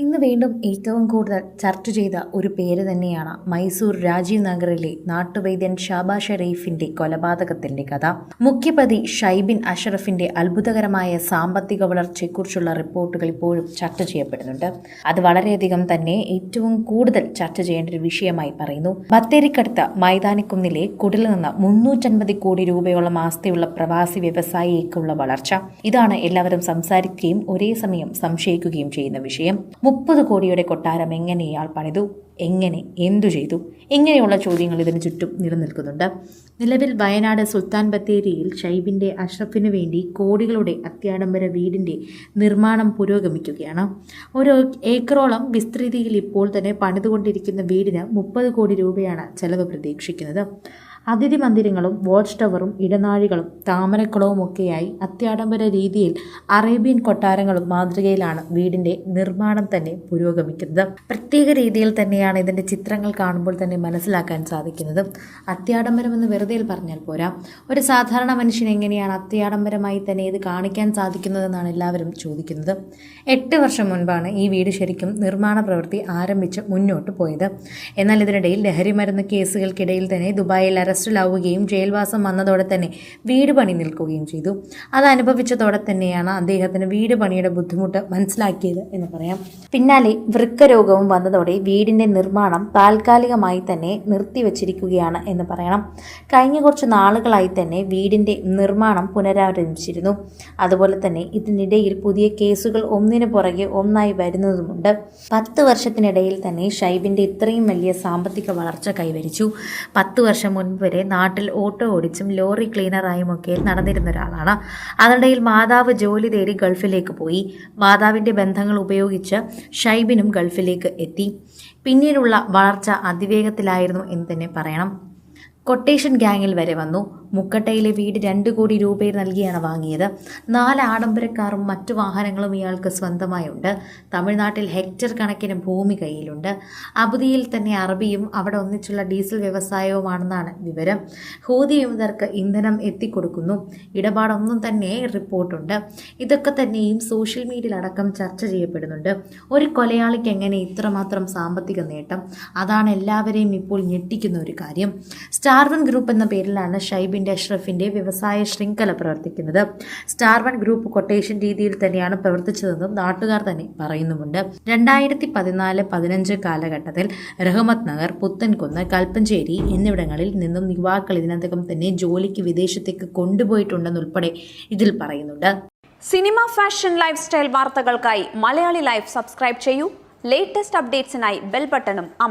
ഇന്ന് വീണ്ടും ഏറ്റവും കൂടുതൽ ചർച്ച ചെയ്ത ഒരു പേര് തന്നെയാണ് മൈസൂർ രാജീവ് നഗറിലെ നാട്ടുവൈദ്യൻ ഷാബാ ഷെരീഫിന്റെ കൊലപാതകത്തിന്റെ കഥ. മുഖ്യപതി ഷൈബിൻ അഷറഫിന്റെ അത്ഭുതകരമായ സാമ്പത്തിക വളർച്ചയെക്കുറിച്ചുള്ള റിപ്പോർട്ടുകൾ ഇപ്പോഴും ചർച്ച ചെയ്യപ്പെടുന്നുണ്ട്. അത് വളരെയധികം തന്നെ ഏറ്റവും കൂടുതൽ ചർച്ച ചെയ്യേണ്ട ഒരു വിഷയമായി പറയുന്നു. ബത്തേരിക്കടുത്ത മൈതാനിക്കുന്നിലെ കുടിൽ നിന്ന് മുന്നൂറ്റൻപത് കോടി രൂപയോളം ആസ്തിയുള്ള പ്രവാസി വ്യവസായിയേക്കുള്ള വളർച്ച. ഇതാണ് എല്ലാവരും സംസാരിക്കുകയും ഒരേ സമയം സംശയിക്കുകയും ചെയ്യുന്ന വിഷയം. മുപ്പത് കോടിയുടെ കൊട്ടാരം എങ്ങനെ ഇയാൾ പണിതു? എങ്ങനെ എന്തു ചെയ്തു? ഇങ്ങനെയുള്ള ചോദ്യങ്ങൾ ഇതിന് ചുറ്റും നിലനിൽക്കുന്നുണ്ട്. നിലവിൽ വയനാട് സുൽത്താൻ ബത്തേരിയിൽ ഷൈബിന്റെ അഷ്റഫിനു വേണ്ടി കോടികളുടെ അത്യാഡംബര വീടിന്റെ നിർമ്മാണം പുരോഗമിക്കുകയാണ്. ഒരു ഏക്കറോളം വിസ്തൃതിയിൽ ഇപ്പോൾ തന്നെ പണിതുകൊണ്ടിരിക്കുന്ന വീടിന് മുപ്പത് കോടി രൂപയാണ് ചെലവ് പ്രതീക്ഷിക്കുന്നത്. അതിഥി മന്ദിരങ്ങളും വാച്ച് ടവറും ഇടനാഴികളും താമരക്കുളവും ഒക്കെയായി അത്യാഡംബര രീതിയിൽ അറേബ്യൻ കൊട്ടാരങ്ങളും മാതൃകയിലാണ് വീടിന്റെ നിർമ്മാണം തന്നെ പുരോഗമിക്കുന്നത്. പ്രത്യേക രീതിയിൽ തന്നെയാണ് ഇതിന്റെ ചിത്രങ്ങൾ കാണുമ്പോൾ തന്നെ മനസ്സിലാക്കാൻ സാധിക്കുന്നത്. അത്യാഡംബരം എന്ന് വെറുതെ പറഞ്ഞാൽ പോരാ. ഒരു സാധാരണ മനുഷ്യൻ എങ്ങനെയാണ് അത്യാഡംബരമായി തന്നെ ഇത് കാണിക്കാൻ സാധിക്കുന്നതെന്നാണ് എല്ലാവരും ചോദിക്കുന്നത്. എട്ട് വർഷം മുൻപാണ് ഈ വീട് ശരിക്കും നിർമ്മാണ പ്രവൃത്തി ആരംഭിച്ച് മുന്നോട്ട് പോയത്. എന്നാൽ ഇതിനിടയിൽ ലഹരി മരുന്ന് കേസുകൾക്കിടയിൽ തന്നെ ദുബായിൽ അറസ്റ്റിലാവുകയും ജയിൽവാസം വന്നതോടെ തന്നെ വീട് പണി നിൽക്കുകയും ചെയ്തു. അത് അനുഭവിച്ചതോടെ തന്നെയാണ് അദ്ദേഹത്തിന് വീട് പണിയുടെ ബുദ്ധിമുട്ട് മനസ്സിലാക്കിയത് എന്ന് പറയാം. പിന്നാലെ വൃക്കരോഗവും വന്നതോടെ വീടിന്റെ നിർമ്മാണം താൽക്കാലികമായി തന്നെ നിർത്തിവച്ചിരിക്കുകയാണ് എന്ന് പറയണം. കഴിഞ്ഞ കുറച്ച് നാളുകളായി തന്നെ വീടിന്റെ നിർമ്മാണം പുനരാരംഭിച്ചിരുന്നു. അതുപോലെ തന്നെ ഇതിനിടയിൽ പുതിയ കേസുകൾ ഒന്നിനു പുറകെ ഒന്നായി വരുന്നതുമുണ്ട്. പത്ത് വർഷത്തിനിടയിൽ തന്നെ ഷൈബിന്റെ ഇത്രയും വലിയ സാമ്പത്തിക വളർച്ച കൈവരിച്ചു. പത്ത് വർഷം മുൻപ് വരെ നാട്ടിൽ ഓട്ടോ ഓടിച്ചും ലോറി ക്ലീനറായും ഒക്കെ നടന്നിരുന്ന ഒരാളാണ്. അതിനിടയിൽ മാതാവ് ജോലി തേടി ഗൾഫിലേക്ക് പോയി. മാതാവിന്റെ ബന്ധങ്ങൾ ഉപയോഗിച്ച് ഷൈബിനും ഗൾഫിലേക്ക് എത്തി. പിന്നീടുള്ള വളർച്ച അതിവേഗത്തിലായിരുന്നു എന്ന് തന്നെ പറയണം. കൊട്ടേഷൻ ഗ്യാങ്ങിൽ വരെ വന്നു. മുക്കട്ടയിലെ വീട് രണ്ട് കോടി രൂപയിൽ നൽകിയാണ് വാങ്ങിയത്. നാല് ആഡംബരക്കാറും മറ്റു വാഹനങ്ങളും ഇയാൾക്ക് സ്വന്തമായുണ്ട്. തമിഴ്നാട്ടിൽ ഹെക്ടർ കണക്കിന് ഭൂമി കയ്യിലുണ്ട്. അബുദിയിൽ തന്നെ അറബിയും അവിടെ ഒന്നിച്ചുള്ള ഡീസൽ വ്യവസായവുമാണെന്നാണ് വിവരം. ഹൂതി വിമതർക്ക് ഇന്ധനം എത്തിക്കൊടുക്കുന്നു. ഇടപാടൊന്നും തന്നെ റിപ്പോർട്ടുണ്ട്. ഇതൊക്കെ തന്നെയും സോഷ്യൽ മീഡിയയിൽ അടക്കം ചർച്ച ചെയ്യപ്പെടുന്നുണ്ട്. ഒരു കൊലയാളിക്ക് എങ്ങനെ ഇത്രമാത്രം സാമ്പത്തിക നേട്ടം? അതാണ് എല്ലാവരെയും ഇപ്പോൾ ഞെട്ടിക്കുന്ന ഒരു കാര്യം. സ്റ്റാർവൻ ഗ്രൂപ്പ് എന്ന പേരിലാണ് ഷൈബിന്റെ അഷ്റഫിന്റെ വ്യവസായ ശൃംഖല പ്രവർത്തിക്കുന്നത്. സ്റ്റാർ വൺ ഗ്രൂപ്പ് കൊട്ടേഷൻ രീതിയിൽ തന്നെയാണ് പ്രവർത്തിച്ചതെന്നും നാട്ടുകാർ തന്നെ പറയുന്നുമുണ്ട്. രണ്ടായിരത്തി പതിനാല് പതിനഞ്ച് കാലഘട്ടത്തിൽ റഹ്മത് നഗർ പുത്തൻകുന്ന് കൽപ്പഞ്ചേരി എന്നിവിടങ്ങളിൽ നിന്നും യുവാക്കൾ ഇതിനകം തന്നെ ജോലിക്ക് വിദേശത്തേക്ക് കൊണ്ടുപോയിട്ടുണ്ടെന്നുൾപ്പെടെ ഇതിൽ പറയുന്നുണ്ട്. സിനിമ ഫാഷൻ ലൈഫ് സ്റ്റൈൽ വാർത്തകൾക്കായി മലയാളി ലൈഫ് സബ്സ്ക്രൈബ് ചെയ്യൂ. ലേറ്റസ്റ്റ് അപ്ഡേറ്റ്സിനായി ബെൽ ബട്ടണും അമർ